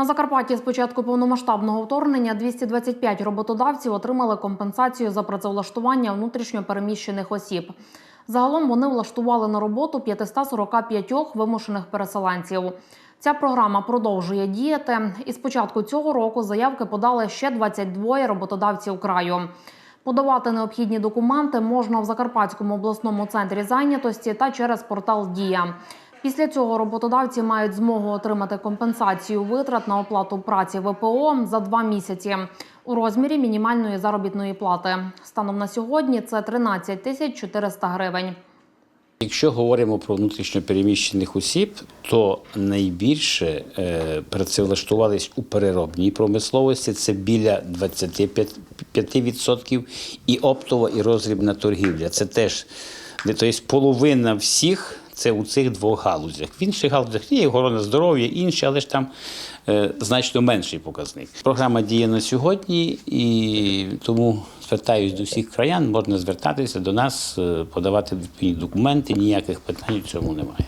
На Закарпатті з початку повномасштабного вторгнення 225 роботодавців отримали компенсацію за працевлаштування внутрішньо переміщених осіб. Загалом вони влаштували на роботу 545 вимушених переселенців. Ця програма продовжує діяти. І з початку цього року заявки подали ще 22 роботодавців краю. Подавати необхідні документи можна в Закарпатському обласному центрі зайнятості та через портал Дія. Після цього роботодавці мають змогу отримати компенсацію витрат на оплату праці ВПО за два місяці у розмірі мінімальної заробітної плати. Станом на сьогодні це 13 тисяч 400 гривень. Якщо говоримо про внутрішньо переміщених осіб, то найбільше е, працевлаштувались у переробній промисловості, це біля 25%, і оптова і розрібна торгівля. Це теж тобто половина всіх. Це у цих двох галузях. В інших галузях є охорона здоров'я, інші, але ж там е, значно менший показник. Програма діє на сьогодні, і тому звертаюсь до всіх краян, можна звертатися до нас, е, подавати документи, ніяких питань в цьому немає.